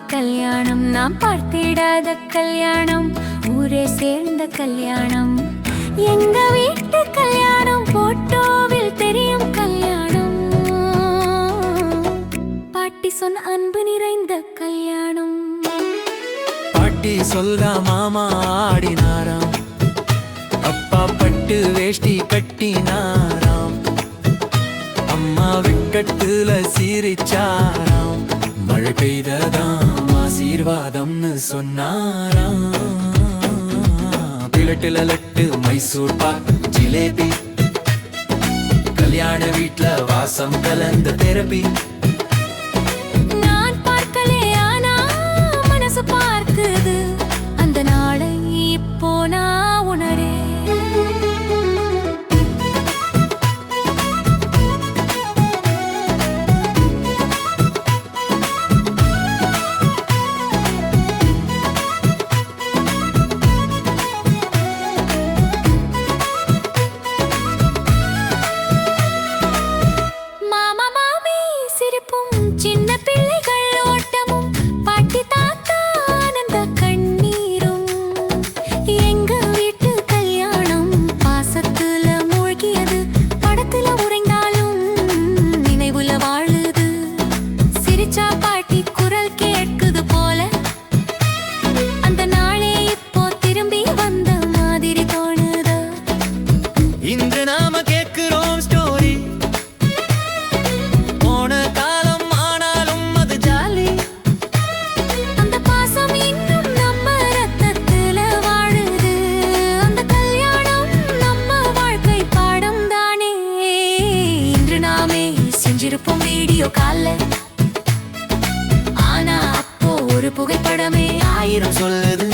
கல்யாணம் நாம் பார்த்திடாத கல்யாணம் ஊரே சேர்ந்த கல்யாணம். எங்க வீட்டு கல்யாணம் போட்டோவில் தெரியும் கல்யாணம். பாட்டி சொன்ன அன்பு நிறைந்த கல்யாணம். பாட்டி சொல்ல மாமா ஆடினாராம். அப்பா பட்டு வேஷ்டி கட்டினாராம். அம்மா விக்கட்டுல சிரிச்சாராம் மழை பெய்ததாம் ஆசீர்வாதம்னு சொன்னாராம். பிளட்டுல லட்டு மைசூர் பாக் ஜிலேபி. கல்யாண வீட்டுல வாசம் கலந்த தெரபி நான் பார்க்கலே ஆனா மனசு பார்க்குது. அந்த நாளை போனா நான் உணரே. இன்று நாம கேட்கிறோம் ஸ்டோரி போன காலம் ஆனாலும் அது ஜாலி அந்த பாசம் இன்னும் நம்ம ரத்தத்துல வாழுது. அந்த கல்யாணம் நம்ம வாழ்க்கை பாடம் தானே. இன்று நாமே செஞ்சிருப்போம் வீடியோ கால்ல. ஆனா அப்போ ஒரு புகைப்படமே ஆயிரம் சொல்லுது.